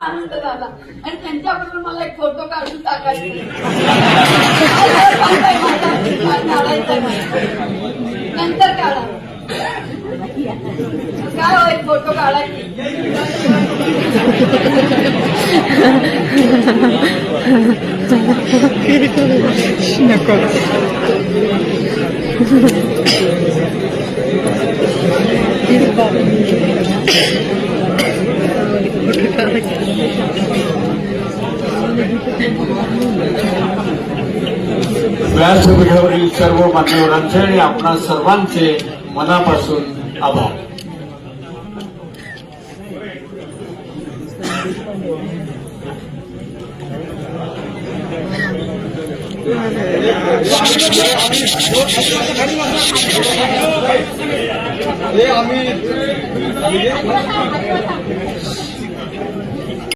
आनंद झाला. आणि त्यांच्याबरोबर मला एक फोटो काढून टाकायचा. नंतर काढा. काय हो एक फोटो काढायची नको. व्यासपीठावरील सर्व मान्यवरांचे आणि आपणा सर्वांचे मनापासून आभार. आम्ही